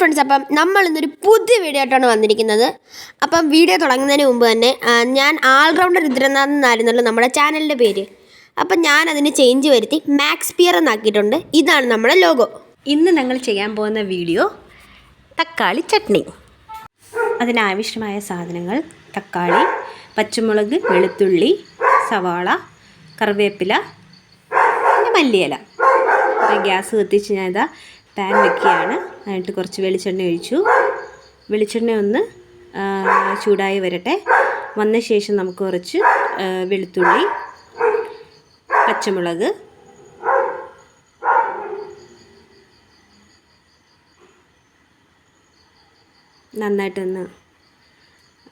Friends അപ്പം നമ്മൾ ഇന്നൊരു പുതിയ വീഡിയോ ആയിട്ടാണ് വന്നിരിക്കുന്നത്. അപ്പം വീഡിയോ തുടങ്ങുന്നതിന് മുമ്പ് തന്നെ ഞാൻ ആൾറൗണ്ടർ രുദ്രനാഥ് എന്നായിരുന്നല്ലോ നമ്മുടെ ചാനലിന്റെ പേര്. അപ്പം ഞാൻ അതിന് ചേഞ്ച് വരുത്തി മാക്സ് പിയർ എന്നാക്കിയിട്ടുണ്ട്. ഇതാണ് നമ്മുടെ ലോഗോ ഇന്ന് ഞങ്ങൾ ചെയ്യാൻ പോകുന്ന വീഡിയോ തക്കാളി ചട്നി. അതിനാവശ്യമായ സാധനങ്ങൾ തക്കാളി പച്ചമുളക് വെളുത്തുള്ളി സവാള കറിവേപ്പില പിന്നെ മല്ലിയില. ഗ്യാസ് കത്തിച്ച് ഞാൻ ഇതാ പാൻ വെക്കുകയാണ് അതിട്ട് കുറച്ച് വെളിച്ചെണ്ണ ഒഴിച്ചു. വെളിച്ചെണ്ണ ഒന്ന് ചൂടായി വരട്ടെ. വന്ന ശേഷം നമുക്ക് കുറച്ച് വെളുത്തുള്ളി പച്ചമുളക് നന്നായിട്ടൊന്ന്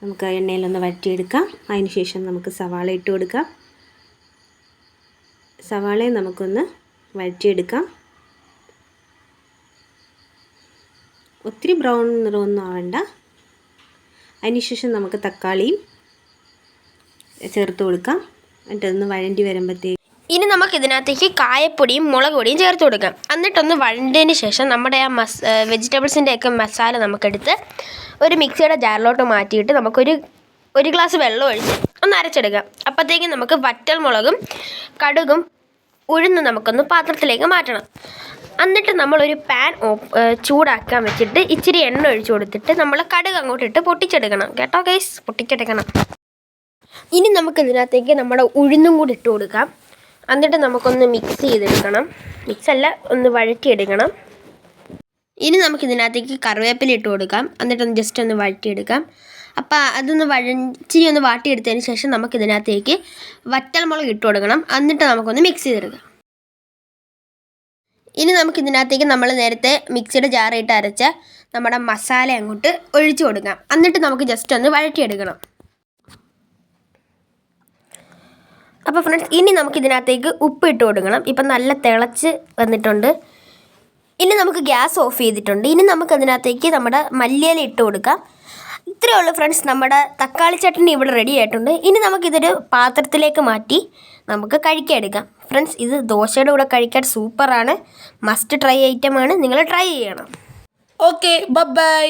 നമുക്ക് എണ്ണയിലൊന്ന് വറ്റിയെടുക്കാം. അതിന് ശേഷം നമുക്ക് സവാള ഇട്ട് കൊടുക്കാം. സവാളയും നമുക്കൊന്ന് വഴറ്റിയെടുക്കാം ഒത്തിരി ബ്രൗൺ നിറമൊന്നും ആവണ്ട. അതിനുശേഷം നമുക്ക് തക്കാളിയും ചേർത്ത് കൊടുക്കാം. എന്നിട്ടൊന്ന് വഴണ്ടി വരുമ്പോഴത്തേക്ക് ഇനി നമുക്ക് ഇതിനകത്തേക്ക് കായപ്പൊടിയും മുളക് പൊടിയും ചേർത്ത് കൊടുക്കാം. എന്നിട്ടൊന്ന് വഴണ്ടതിന് ശേഷം നമ്മുടെ ആ മസ് വെജിറ്റബിൾസിന്റെയൊക്കെ മസാല നമുക്കെടുത്ത് ഒരു മിക്സിയുടെ ജാറിലോട്ട് മാറ്റിയിട്ട് നമുക്കൊരു ഒരു ഗ്ലാസ് വെള്ളം ഒഴിച്ച് ഒന്ന് അരച്ചെടുക്കാം. അപ്പോഴത്തേക്കും നമുക്ക് വറ്റൽ മുളകും കടുകും ഉഴുന്ന് നമുക്കൊന്ന് പാത്രത്തിലേക്ക് മാറ്റണം. എന്നിട്ട് നമ്മളൊരു പാൻ ചൂടാക്കാൻ വെച്ചിട്ട് ഇച്ചിരി എണ്ണ ഒഴിച്ചു കൊടുത്തിട്ട് നമ്മൾ കടുക് അങ്ങോട്ട് ഇട്ട് പൊട്ടിച്ചെടുക്കണം. കേട്ടോ ഗൈസ് പൊട്ടിച്ചെടുക്കണം. ഇനി നമുക്ക് ഇതിനകത്തേക്ക് നമ്മുടെ ഉഴുന്നും കൂടി ഇട്ട് കൊടുക്കാം. എന്നിട്ട് നമുക്കൊന്ന് മിക്സ് ചെയ്തെടുക്കണം. മിക്സ് അല്ല ഒന്ന് വഴറ്റിയെടുക്കണം. ഇനി നമുക്ക് ഇതിനകത്തേക്ക് കറിവേപ്പില ഇട്ട് കൊടുക്കാം. എന്നിട്ടൊന്ന് ജസ്റ്റ് ഒന്ന് വഴറ്റിയെടുക്കാം. അപ്പോൾ അതൊന്ന് വഴച്ചിരി ഒന്ന് വാട്ടിയെടുത്തതിന് ശേഷം നമുക്ക് ഇതിനകത്തേക്ക് വറ്റൽമുളക് ഇട്ട് കൊടുക്കണം. എന്നിട്ട് നമുക്കൊന്ന് മിക്സ് ചെയ്തെടുക്കാം. ഇനി നമുക്ക് ഇതിനകത്തേക്ക് നമ്മൾ നേരത്തെ മിക്സിയുടെ ജാറിട്ട് അരച്ച നമ്മുടെ മസാല അങ്ങോട്ട് ഒഴിച്ചു കൊടുക്കാം. എന്നിട്ട് നമുക്ക് ജസ്റ്റ് ഒന്ന് വഴറ്റിയെടുക്കണം. അപ്പോൾ ഫ്രണ്ട്സ് ഇനി നമുക്ക് ഇതിനകത്തേക്ക് ഉപ്പ് ഇട്ട് കൊടുക്കണം. ഇപ്പം നല്ല തിളച്ച് വന്നിട്ടുണ്ട്. ഇനി നമുക്ക് ഗ്യാസ് ഓഫ് ചെയ്തിട്ടുണ്ട്. ഇനി നമുക്ക് അതിനകത്തേക്ക് നമ്മുടെ മല്ലിയില ഇട്ട് കൊടുക്കാം. ഇത്രയേ ഉള്ളൂ ഫ്രണ്ട്സ് നമ്മുടെ തക്കാളി ചട്ടണി ഇവിടെ റെഡി ആയിട്ടുണ്ട്. ഇനി നമുക്കിതൊരു പാത്രത്തിലേക്ക് മാറ്റി നമുക്ക് കഴിക്കാൻ എടുക്കാം ഫ്രണ്ട്സ് ഇത് ദോശയുടെ കൂടെ കഴിക്കാൻ സൂപ്പറാണ് മസ്റ്റ് ട്രൈ ഐറ്റം ആണ്. നിങ്ങൾ ട്രൈ ചെയ്യണം. Okay bye